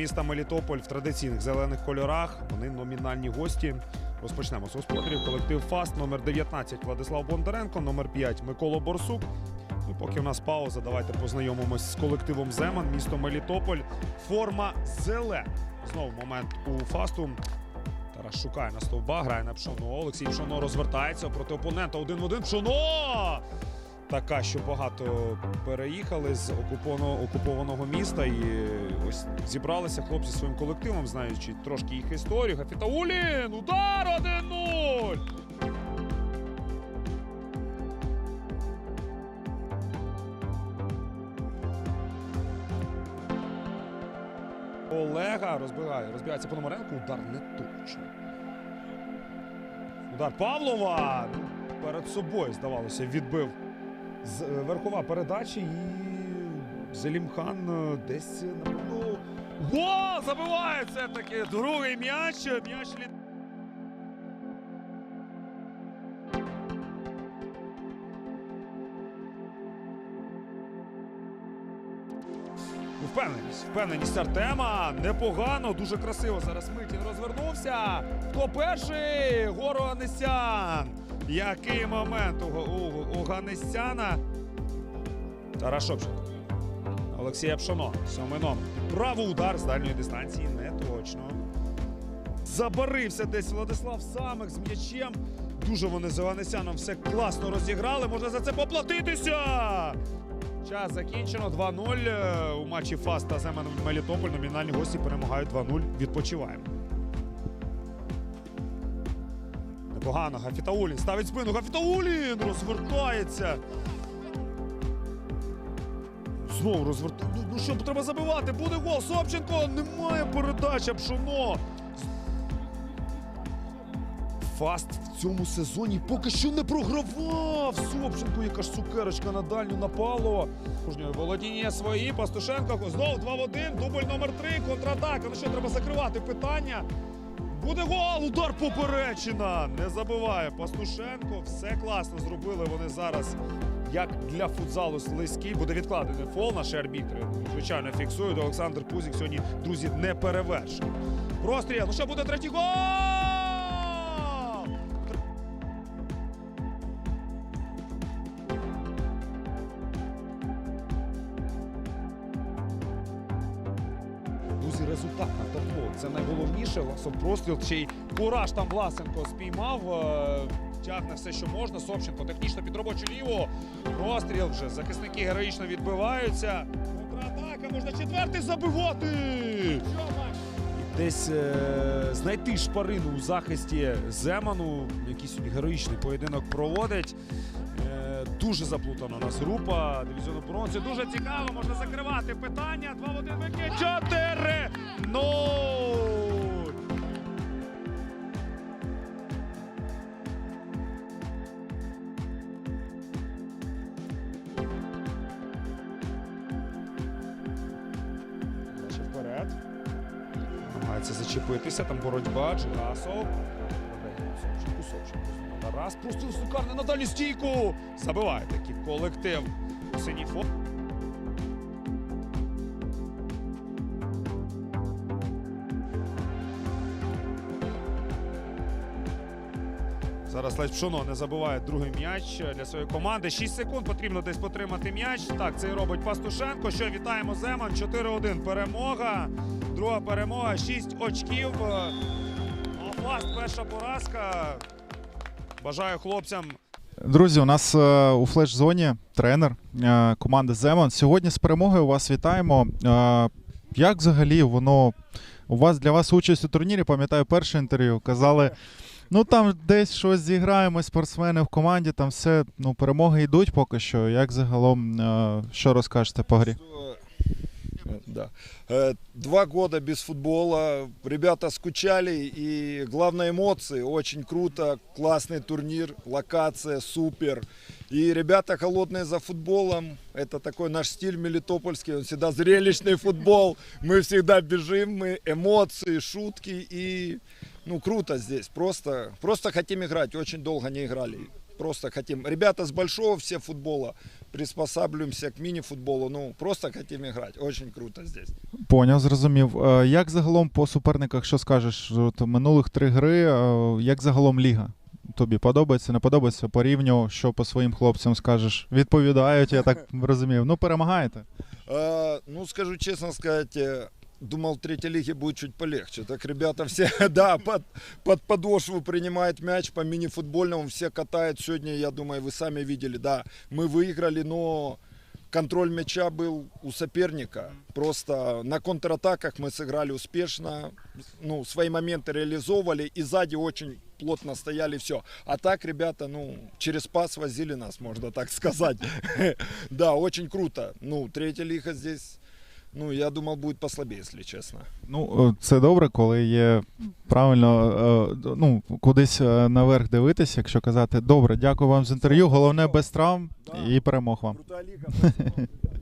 Міста Мелітополь в традиційних зелених кольорах. Вони номінальні гості. Розпочнемо з господарів. Колектив ФАСТ номер 19 Владислав Бондаренко, номер 5 Микола Борсук. Ну, поки в нас пауза, давайте познайомимось з колективом Земан, місто Мелітополь. Форма зелена. Знову момент у Фасту. Тарас шукає на стовба, грає на Пшоно. Олексій Пшоно розвертається проти опонента. Один в один. Пшоно! Така, що багато переїхали з окупованого, міста і ось зібралися хлопці своїм колективом, знаючи трошки їх історію. Хафітаулін! Удар 1-0! Олега розбігає, розбігається Пономаренко. Удар не точно. Удар Павлова! Перед собою, здавалося, відбив верхова передача і Зелімхан е, десь е, напевно. Гол! Забиває все-таки другий м'яч. М'яч. Ну, Впевненість, впевненість Артема. Непогано, дуже красиво. Зараз Митін розвернувся. Хто перший? Горо Анесян. Який момент у, у, у Ганесяна? Тарас Шопченко. Олексія Пшоно. Сьомий. Правий удар з дальньої дистанції не точно. Забарився десь Владислав Самих з м'ячем. Дуже вони з Ганесяном все класно розіграли. Можна за це поплатитися. Час закінчено 2-0 Е, у матчі Фаст та Мелітополь. Номінальні гості перемагають 2-0. Відпочиваємо. Непогано. Гафітаулін ставить спину. Гафітаулін розвертається. Знову розвертає. Ну, ну що, треба забивати. Буде гол. Собченко. Немає передача. Пшоно. Фаст в цьому сезоні поки що не програвав. Собченко, яка ж цукерочка на дальню напало. Володіння свої. Пастушенко. Знов 2 в 1. Дубль номер 3. Контратака. Ну що, треба закривати питання. Буде гол! Удар поперечина! Не забиває Пастушенко. Все класно зробили вони зараз. Як для футзалу слизький буде відкладений фол. Наші арбітри звичайно фіксують. Олександр Пузік сьогодні, друзі, не перевершив. Простріл. Ну що буде третій гол? Друзі, результат на табло. Це найголовніше. Власов простріл. Ще й кураж там Власенко спіймав. е, Тягне все, що можна. Собченко технічно під робочу ліву. Простріл вже. Захисники героїчно відбиваються. Контратака, можна четвертий забивати. Десь е, знайти шпарину у захисті Земану. Якийсь сьогодні героїчний поєдинок проводить. Е, Дуже заплутана у нас група дивізіону бронзи. Дуже цікаво, можна закривати питання. 2 в 1 викид. 4 0 Дальше вперед. Намагається зачепитися. Там боротьба. Джурасов. Собченку, Собченку. Тарас просто сукарне на дальню стійку. Забиває такий колектив. Синій фон. Зараз Лесь не забиває другий м'яч для своєї команди. 6 секунд потрібно десь потримати м'яч. Так, це робить Пастушенко. Що вітаємо Земан. 4-1 перемога. Друга перемога, 6 очків. Фаст перша поразка. Бажаю хлопцям Друзі, у нас е, у флеш-зоні тренер е, команди Земон. Сьогодні з перемогою вас вітаємо. Е, як взагалі воно у вас для вас участь у турнірі? Пам'ятаю перше інтерв'ю. Казали, ну там десь щось зіграємо, спортсмени в команді, там все, ну, перемоги йдуть поки що. Як загалом, що розкажете по грі? Да. Э, Два года без футбола, ребята скучали, и главное эмоции, очень круто, классный турнир, локация супер. И ребята холодные за футболом, это такой наш стиль мелитопольский, он всегда зрелищный футбол, мы всегда бежим, мы эмоции, шутки. И ну круто здесь, просто, просто хотим играть, очень долго не играли, просто хотим. Ребята с большого все футбола, приспосабливаемся к мини-футболу, ну просто хотим играть, очень круто здесь. Поняв, зрозумів. Е, Як загалом по суперниках, що скажеш? От минулих три гри, е, як загалом ліга? Тобі подобається, не подобається по рівню, що по своїм хлопцям скажеш? Відповідають, я так розумів. Ну, перемагаєте. А, ну, скажу честно сказать, э, думал, в третьей лиге будет чуть полегче. Так ребята все, да, под, под подошву принимают мяч по мини-футбольному, все катают. Сегодня, я думаю, вы сами видели, да, мы выиграли, но контроль мяча был у соперника. Просто на контратаках мы сыграли успешно, ну, свои моменты реализовывали и сзади очень плотно стояли, все. А так, ребята, ну, через пас возили нас, можно так сказать. Да, очень круто. Ну, третья лига здесь, ну, я думав, будет послабі, якщо чесно. Ну, е, це добре, коли є правильно е, ну, кудись е, наверх дивитися, якщо казати. Добре, дякую вам за інтерв'ю. Головне без травм і перемог вам.